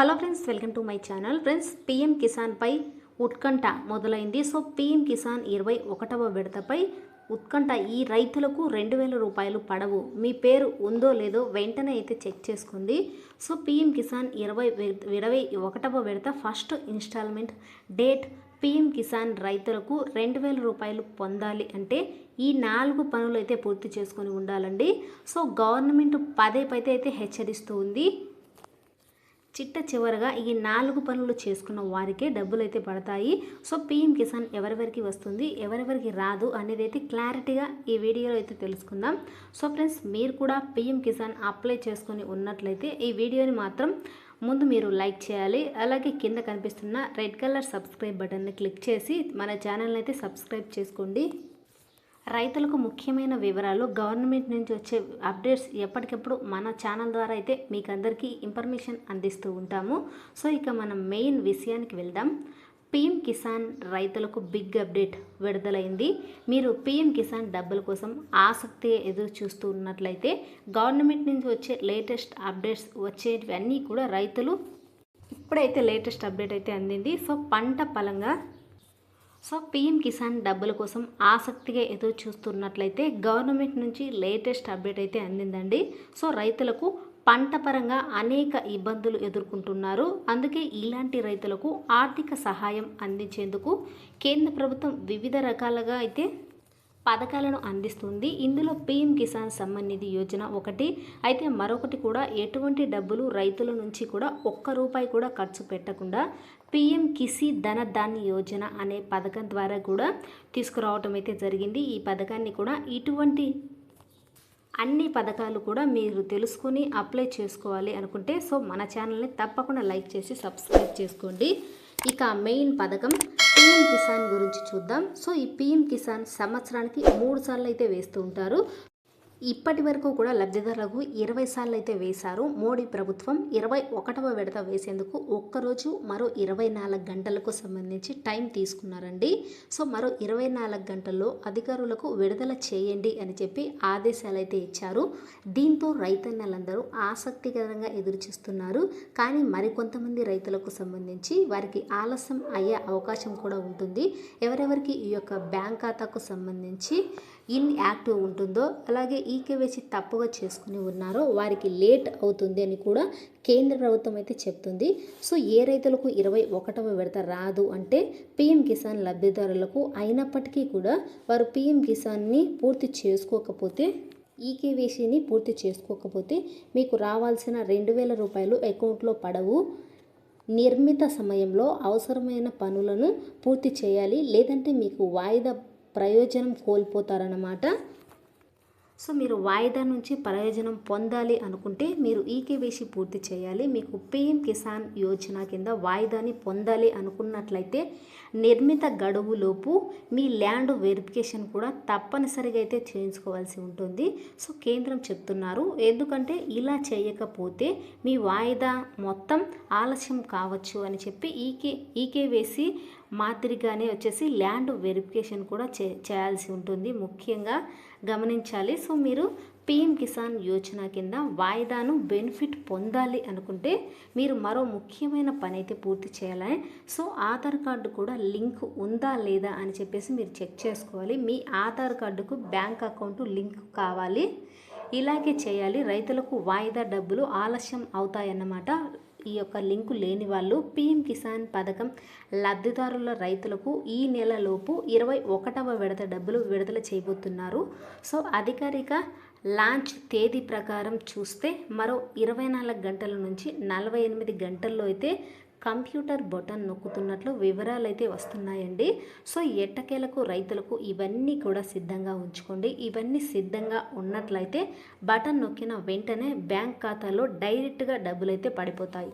Hello friends welcome to my channel friends PM కిసాన్పై ఉత్కంఠ మొదలైంది. So PM Kisan ఇరవై ఒకటవ విడతపై ఉత్కంఠ ఈ రైతులకు రెండు వేల రూపాయలు పడవు. మీ పేరు ఉందో లేదో వెంటనే అయితే చెక్ చేసుకుంది. సో పిఎం కిసాన్ ఇరవై ఇరవై ఒకటవ విడత first installment date PM Kisan రైతులకు రెండు వేల రూపాయలు పొందాలి అంటే ఈ నాలుగు పనులు అయితే పూర్తి చేసుకొని ఉండాలండి. సో గవర్నమెంట్ పదే పదే అయితే హెచ్చరిస్తూ ఉంది. చిట్ట చివరగా ఈ నాలుగు పనులు చేసుకున్న వారికే డబ్బులు అయితే పడతాయి. సో పిఎం కిసాన్ ఎవరెవరికి వస్తుంది ఎవరెవరికి రాదు అనేది అయితే క్లారిటీగా ఈ వీడియోలో అయితే తెలుసుకుందాం. సో ఫ్రెండ్స్ మీరు కూడా పిఎం కిసాన్ అప్లై చేసుకొని ఉన్నట్లయితే ఈ వీడియోని మాత్రం ముందు మీరు లైక్ చేయాలి. అలాగే కింద కనిపిస్తున్న రెడ్ కలర్ సబ్స్క్రైబ్ బటన్ని క్లిక్ చేసి మన ఛానల్ని అయితే సబ్స్క్రైబ్ చేసుకోండి. రైతులకు ముఖ్యమైన వివరాలు గవర్నమెంట్ నుంచి వచ్చే అప్డేట్స్ ఎప్పటికప్పుడు మన ఛానల్ ద్వారా అయితే మీకు అందరికీ ఇన్ఫర్మేషన్ అందిస్తూ ఉంటాము. సో ఇక మనం మెయిన్ విషయానికి వెళ్దాం. పిఎం కిసాన్ రైతులకు బిగ్ అప్డేట్ విడుదలైంది. మీరు పిఎం కిసాన్ డబ్బుల కోసం ఆసక్తి ఎదురు చూస్తూ ఉన్నట్లయితే గవర్నమెంట్ నుంచి వచ్చే లేటెస్ట్ అప్డేట్స్ వచ్చేటివన్నీ కూడా రైతులు ఇప్పుడైతే లేటెస్ట్ అప్డేట్ అయితే అందింది. సో పంట పలంగా సో పిఎం కిసాన్ డబ్బుల కోసం ఆసక్తిగా ఎదురు చూస్తున్నట్లయితే గవర్నమెంట్ నుంచి లేటెస్ట్ అప్డేట్ అయితే అందిందండి. సో రైతులకు పంట పరంగా అనేక ఇబ్బందులు ఎదుర్కొంటున్నారు. అందుకే ఇలాంటి రైతులకు ఆర్థిక సహాయం అందించేందుకు కేంద్ర ప్రభుత్వం వివిధ రకాలుగా అయితే పథకాలను అందిస్తుంది. ఇందులో పిఎం కిసాన్ సమ్మాన్ నిధి యోజన ఒకటి. అయితే మరొకటి కూడా ఎటువంటి డబ్బులు రైతుల నుంచి కూడా ఒక్క రూపాయి కూడా ఖర్చు పెట్టకుండా పిఎం కిసి ధన ధాన్య యోజన అనే పథకం ద్వారా కూడా తీసుకురావటం అయితే జరిగింది. ఈ పథకాన్ని కూడా ఇటువంటి అన్ని పథకాలు కూడా మీరు తెలుసుకొని అప్లై చేసుకోవాలి అనుకుంటే సో మన ఛానల్ని తప్పకుండా లైక్ చేసి సబ్స్క్రైబ్ చేసుకోండి. ఇక మెయిన్ పథకం పిఎం కిసాన్ గురించి చూద్దాం. సో ఈ పిఎం కిసాన్ సంవత్సరానికి మూడు సార్లు అయితే వేస్తూ ఉంటారు. ఇప్పటి వరకు కూడా లబ్ధిదారులకు ఇరవై సార్లు అయితే వేశారు. మోడీ ప్రభుత్వం ఇరవై ఒకటవ విడత వేసేందుకు ఒక్కరోజు మరో ఇరవై నాలుగు గంటలకు సంబంధించి టైం తీసుకున్నారండి. సో మరో ఇరవై నాలుగు గంటల్లో అధికారులకు విడుదల చేయండి అని చెప్పి ఆదేశాలు అయితే ఇచ్చారు. దీంతో రైతన్నలందరూ ఆసక్తికరంగా ఎదురుచూస్తున్నారు. కానీ మరికొంతమంది రైతులకు సంబంధించి వారికి ఆలస్యం అయ్యే అవకాశం కూడా ఉంటుంది. ఎవరెవరికి ఈ యొక్క బ్యాంక్ ఖాతాకు సంబంధించి ఇన్ యాక్టివ్ ఉంటుందో అలాగే ఈకేవైసీ తప్పుగా చేసుకుని ఉన్నారో వారికి లేట్ అవుతుంది అని కూడా కేంద్ర ప్రభుత్వం అయితే చెప్తుంది. సో ఏ రైతులకు ఇరవై ఒకటవ విడత రాదు అంటే పిఎం కిసాన్ లబ్ధిదారులకు అయినప్పటికీ కూడా వారు పిఎం కిసాన్ని పూర్తి చేసుకోకపోతే ఈకేవీసీని పూర్తి చేసుకోకపోతే మీకు రావాల్సిన రెండు వేల రూపాయలు అకౌంట్లో పడవు. నిర్మిత సమయంలో అవసరమైన పనులను పూర్తి చేయాలి. లేదంటే మీకు వాయిదా ప్రయోజనం కోల్పోతారన్నమాట. సో మీరు వాయిదా నుంచి ప్రయోజనం పొందాలి అనుకుంటే మీరు ఈకేవైసీ పూర్తి చేయాలి. మీకు పిఎం కిసాన్ యోజన కింద వాయిదాని పొందాలి అనుకున్నట్లయితే నిర్మిత గడువులోపు మీ ల్యాండ్ వెరిఫికేషన్ కూడా తప్పనిసరిగా అయితే చేయించుకోవాల్సి ఉంటుంది. సో కేంద్రం చెప్తున్నారు. ఎందుకంటే ఇలా చేయకపోతే మీ వాయిదా మొత్తం ఆలస్యం కావచ్చు అని చెప్పి ఈకే ఈకేవేసి మాదిరిగానే వచ్చేసి ల్యాండ్ వెరిఫికేషన్ కూడా చే చేయాల్సి ఉంటుంది. ముఖ్యంగా గమనించాలి. సో మీరు పిఎం కిసాన్ యోజన కింద వాయిదాను బెనిఫిట్ పొందాలి అనుకుంటే మీరు మరో ముఖ్యమైన పని అయితే పూర్తి చేయాలి సో ఆధార్ కార్డు కూడా లింక్ ఉందా లేదా అని చెప్పేసి మీరు చెక్ చేసుకోవాలి. మీ ఆధార్ కార్డుకు బ్యాంక్ అకౌంట్ లింక్ కావాలి. ఇలాగే చేయాలి. రైతులకు వాయిదా డబ్బులు ఆలస్యం అవుతాయన్నమాట. ఈ యొక్క లింకు లేని వాళ్ళు పీఎం కిసాన్ పథకం లబ్ధిదారుల రైతులకు ఈ నెలలోపు ఇరవై ఒకటవ విడత డబ్బులు విడుదల చేయబోతున్నారు. సో అధికారిక లాంచ్ తేదీ ప్రకారం చూస్తే మరో ఇరవై నాలుగు గంటల నుంచి నలభై ఎనిమిది గంటల్లో అయితే కంప్యూటర్ బటన్ నొక్కుతున్నట్లు వివరాలు అయితే వస్తున్నాయండి. సో ఎట్టకేలకు రైతులకు ఇవన్నీ కూడా సిద్ధంగా ఉంచుకోండి. ఇవన్నీ సిద్ధంగా ఉన్నట్లయితే బటన్ నొక్కిన వెంటనే బ్యాంక్ ఖాతాలో డైరెక్ట్గా డబ్బులు అయితే పడిపోతాయి.